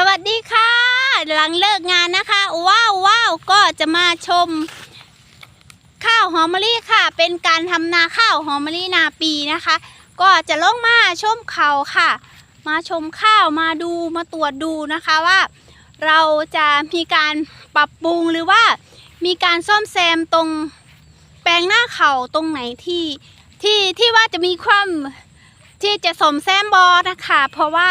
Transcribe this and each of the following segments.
สวัสดีค่ะ หลังเลิกงานนะคะ ว้าวว้าวก็จะมาชม ข้าวหอมมะลิค่ะ เป็นการทำนาข้าวหอมมะลินาปีนะคะ ก็จะลงมาชมเขาค่ะ มาชมข้าวมาดูมาตรวจดูนะคะว่า เราจะมีการปรับปรุงหรือว่า มีการซ่อมแซมตรงแปลงหน้าเขาตรงไหนที่ที่ที่ว่าจะมีความที่จะสมแซมบอนะคะ เพราะว่า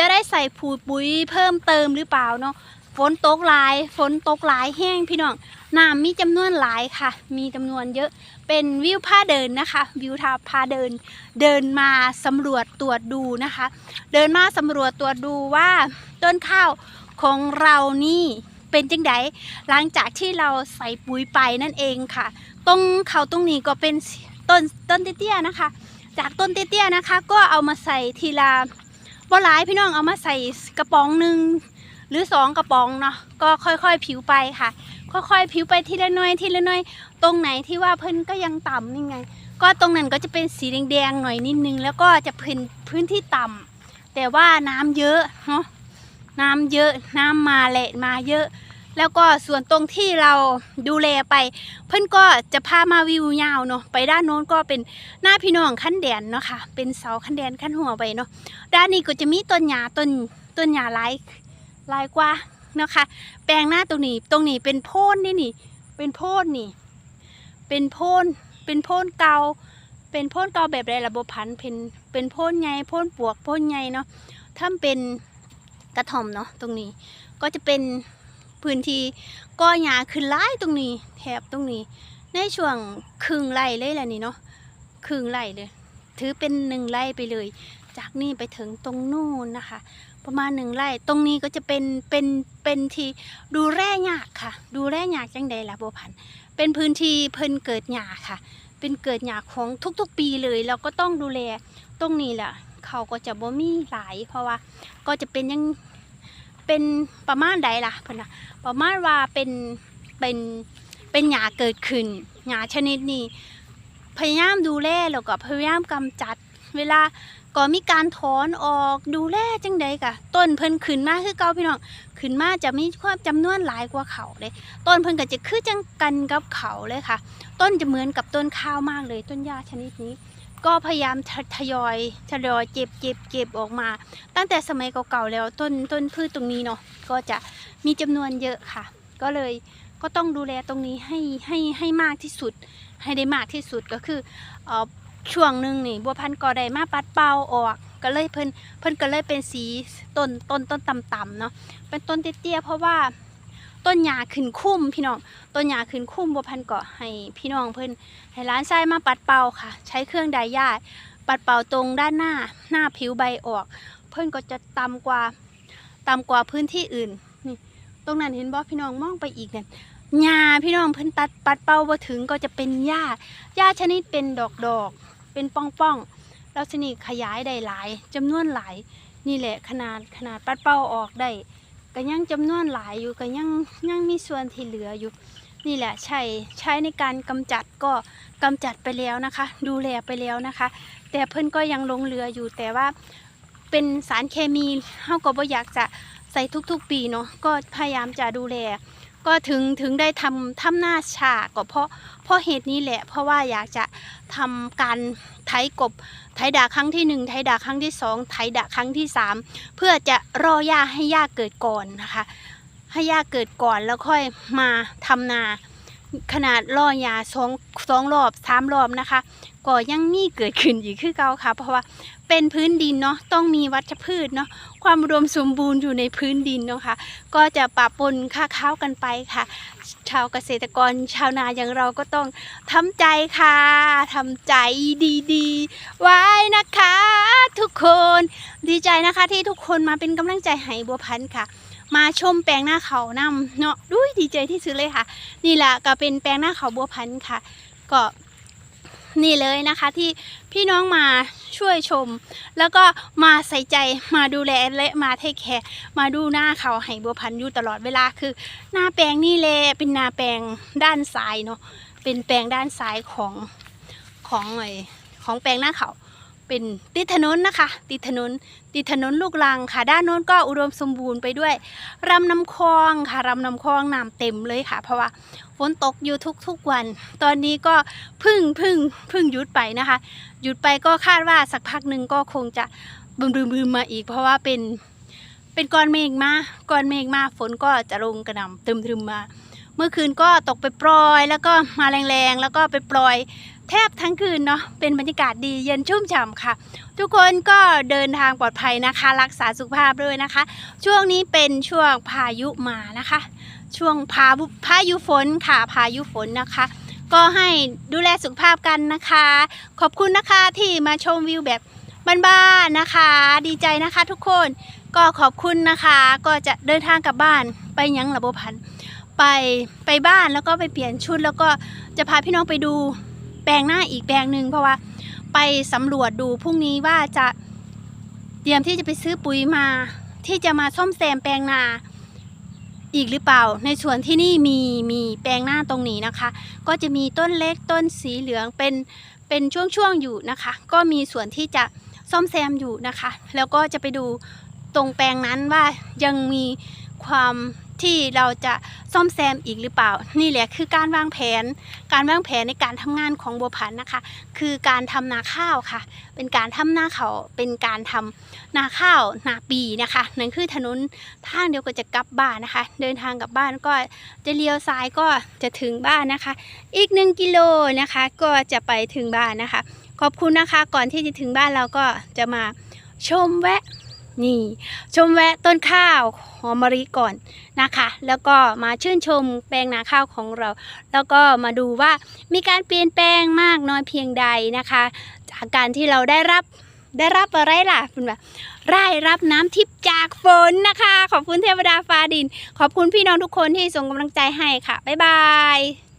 จะได้ใส่ผูดปุ๋ยเพิ่มเติมหรือเปล่าเนาะฝนตกหลาย ฝนตกหลายแห้งพี่น้องน้ำมีจำนวนหลายค่ะ มีจำนวนเยอะเป็นวิวผ้าเดินนะคะ วิวทาพาเดิน เดินมาสำรวจตรวจดูนะคะ เดินมาสำรวจตรวจดูว่าต้นข้าวของเรานี่เป็นจังไดหลังจากที่เราใส่ปุ๋ยไปนั่นเองค่ะ ตรงเขาตรงนี้ก็เป็นต้นต้นเตี้ยๆนะคะ จากต้นเตี้ยๆนะคะ ก็เอามาใส่ทีละ บ่หลายพี่น้องเอามาใส่กระป๋องหนึ่งหรือสองกระป๋องเนาะก็ค่อยๆผิวไปค่ะ ค่อยๆผิวไปทีละน้อยทีละน้อยตรงไหนที่ว่าเพิ่นก็ยังต่ำนี่ไง ก็ตรงนั้นก็จะเป็นสีแดงๆหน่อยนิดนึง แล้วก็จะพื้นพื้นที่ต่ำแต่ว่าน้ำเยอะเนาะน้ำเยอะน้ำมาแหละมาเยอะ แล้วก็ส่วนตรงที่เราดูแลไป เพิ่อนก็จะพามาวิวยาวเนาะไปด้านโน้นก็เป็นหน้าพี่น้องขั้นแดนเนาะค่ะ เป็นเสาขั้นแดนขั้นหัวไปเนาะด้านนี้ก็จะมีต้นหญ้าต้นต้นหญ้าลายลายกว่าเนาะค่ะ แปลงหน้าตรงนี้ตรงนี้เป็นโพนนี่นี่ เป็นโพนนี่ เป็นโพนเป็นโพนเกาเป็นโพนเกาแบบไรระบบพันเป็นเป็นโพนใหญ่โพนปวกโพนใหญ่เนาะถ้าเป็นกระท่อมเนาะตรงนี้ก็จะเป็น พื้นที่ก็หญ้าขึ้นไล่ตรงนี้แถบตรงนี้ ในช่วงครึ่งไร่เลยแหละนี่เนาะครึ่งไร่เลย ถือเป็นหนึ่งไร่ไปเลย จากนี่ไปถึงตรงนู่นนะคะ ประมาณหนึ่งไร่ตรงนี้ก็จะเป็นเป็นเป็นที่ดูแร่หยากค่ะ ดูแร่หยากจังใดล่ะบัวพันเป็นพื้นที่เพิ่นเกิดหยาค่ะ เป็นเกิดหยาของทุกๆปีเลยเราก็ต้องดูแลตรงนี้แหละเขาก็จะบ่มีหลายเพราะว่าก็จะเป็นยัง เป็นประมาณใดล่ะเพิ่นน่ะประมาณว่าเป็นเป็นเป็นหยาเกิดขึ้นหยาชนิดนี้พยายามดูแลแล้วก็พยายามกำจัด เวลาก็มีการถอนออกดูแลจังใดกะต้นเพิ่นขึ้นมาคือเก่าพี่น้องขึ้นมาจะมีความจำนวนหลายกว่าเขาเลยต้นเพิ่นก็จะคือจังกันกับเขาเลยค่ะ ต้นจะเหมือนกับต้นข้าวมากเลยต้นหญ้าชนิดนี้ ก็พยายามททยอยทยอยเก็บเก็บเก็บออกมา ตั้งแต่สมัยเก่าๆแล้วต้นต้นพืชตรงนี้เนาะก็จะมีจำนวนเยอะค่ะ ก็เลยก็ต้องดูแลตรงนี้ให้ให้ให้มากที่สุด ให้ได้มากที่สุดก็คือเออช่วงหนึ่งนี่บัวพันธุ์ก็ได้มาปัดเป่าออกก็เลยเพิ่นเพิ่นก็เลยเป็นสีต้นต้นต้นต่ำๆเนาะเป็นต้นเตี้ยๆเพราะว่า ต้นหญ้าขึ้นคุ้มพี่น้องต้นหญ้าขึ้นคุ้มบัวพันธุ์ก็ให้พี่น้องเพิ่นให้ร้านชายมาปัดเป่าค่ะ ใช้เครื่องไดหญ้าปัดเป่าตรงด้านหน้าหน้าผิวใบออก เพิ่นก็จะต่ำกว่าต่ำกว่าพื้นที่อื่นนี่ตรงนั้นเห็นบ่พี่น้องมองไปอีกเนี่ยหญ้าพี่น้องเพิ่นตัดปัดเป่าบ่ถึงก็จะเป็นหญ้าหญ้าชนิดเป็นดอกดอกเป็นป้องป้องแล้วชนิดขยายได้หลายจำนวนหลายนี่แหละขนาดขนาดปัดเป่าออกได้ ก็ยังจำนวนหลายอยู่ก็ยังยังมีส่วนที่เหลืออยู่ นี่แหละใช้ใช้ในการกำจัดก็กำจัดไปแล้วนะคะ ดูแลไปแล้วนะคะ แต่เพิ่อนก็ยังลงเหลืออยู่แต่ว่าเป็นสารเคมีเฮาก็บ่อยากจะใส่ทุกๆ ปีเนาะก็พยายามจะดูแล ก็ถึงถึงได้ทำทำหน้าฉากก็เพราะเพราะเหตุนี้แหละ เพราะว่าอยากจะทำการไถกบไถดาครั้งที่หนึ่งไถดาครั้งที่สองไถดาครั้งที่สามเพื่อจะรอหญ้าให้หญ้าเกิดก่อนนะคะ ให้หญ้าเกิดก่อนแล้วค่อยมาทำนา ขนาดล่อหญ้าสองสองรอบสามรอบนะคะก็ยังมีเกิดขึ้นอีกคือเก่าค่ะ เพราะว่าเป็นพื้นดินเนาะต้องมีวัชพืชเนาะความอุดมสมบูรณ์อยู่ในพื้นดินเนาะค่ะก็จะปะปนค่าข้าวกันไปค่ะ ชาวเกษตรกรชาวนาอย่างเราก็ต้องทำใจค่ะทำใจดีๆว้นะคะทุกคน ดีใจนะคะที่ทุกคนมาเป็นกำลังใจให้บัวพันธุ์ค่ะ มาชมแปลงหน้าเขานำเนาะด้วยดีใจที่สุดเลยค่ะ นี่แหละก็เป็นแปลงหน้าเขาบัวพันธุ์ค่ะ ก็นี่เลยนะคะที่พี่น้องมาช่วยชม แล้วก็มาใส่ใจมาดูแลและมาเทคแคร์มาดูหน้าเขาให้บัวพันธุ์อยู่ตลอดเวลาคือ หน้าแปลงนี่แหละเป็นหน้าแปลงด้านซ้ายเนาะเป็นแปลงด้านซ้ายของของไอของแปลงหน้าเขา เป็นติดถนนนะคะ ติดถนนติดถนนลูกลังค่ะ ด้านโน้นก็อุดมสมบูรณ์ไปด้วยรำน้ำคลองค่ะรำน้ำคลองน้ำเต็มเลยค่ะ เพราะว่าฝนตกอยู่ทุกๆวัน ตอนนี้ก็พึ่งพึ่งพึ่งหยุดไปนะคะ หยุดไปก็คาดว่าสักพักหนึ่งก็คงจะบึมบึมๆมาอีก เพราะว่าเป็นเป็นก้อนเมฆมาก้อนเมฆมาฝนก็จะลงกระหน่ำตึมๆมา เมื่อคืนก็ตกไปปลอย แล้วก็มาแรงๆแล้วก็ไปปล่อย แทบทั้งคืนเนาะเป็นบรรยากาศดีเย็นชุ่มฉ่ำค่ะ ทุกคนก็เดินทางปลอดภัยนะคะ รักษาสุขภาพด้วยนะคะ ช่วงนี้เป็นช่วงพายุมานะคะ ช่วงพายุพายุฝนค่ะพายุฝนนะคะ ก็ให้ดูแลสุขภาพกันนะคะ ขอบคุณนะคะที่มาชมวิวแบบบ้านๆนะคะ ดีใจนะคะทุกคนก็ขอบคุณนะคะ ก็จะเดินทางกลับบ้านไปยังระบบพันไปไปบ้านแล้วก็ไปเปลี่ยนชุดแล้วก็จะพาพี่น้องไปดู แปลงหน้าอีกแปลงหนึ่งเพราะว่าไปสำรวจดูพรุ่งนี้ว่าจะเตรียมที่จะไปซื้อปุ๋ยมา ที่จะมาซ่อมแซมแปลงนาอีกหรือเปล่า ในส่วนที่นี่มีมีแปลงหน้าตรงนี้นะคะ ก็จะมีต้นเล็กต้นสีเหลืองเป็นเป็นช่วงๆอยู่นะคะ ก็มีส่วนที่จะซ่อมแซมอยู่นะคะ แล้วก็จะไปดูตรงแปลงนั้นว่ายังมี ความที่เราจะซ่อมแซมอีกหรือเปล่า นี่แหละคือการวางแผน การวางแผนในการทำงานของบัวผันนะคะ คือการทำนาข้าวค่ะ เป็นการทำนาเขาวเป็นการทำนาข้าวนาปีนะคะนั่นคือถนนทางเดียวก็จะกลับบ้านนะคะ เดินทางกลับบ้านก็จะเลี้ยวซ้ายก็จะถึงบ้านนะคะ อีกหนึ่งกิโลนะคะ ก็จะไปถึงบ้านนะคะ ขอบคุณนะคะ ก่อนที่จะถึงบ้านเราก็จะมาชมแวะ นี่ ชมแวะต้นข้าวหอมมะลิก่อนนะคะ แล้วก็มาชื่นชมแปลงนาข้าวของเรา แล้วก็มาดูว่ามีการเปลี่ยนแปลงมากน้อยเพียงใดนะคะ จากการที่เราได้รับได้รับอะไรล่ะคุณแบบได้รับน้ำทิพย์จากฝนนะคะ ขอบคุณเทวดาฟ้าดิน ขอบคุณพี่น้องทุกคนที่ส่งกำลังใจให้ค่ะ บ๊ายบาย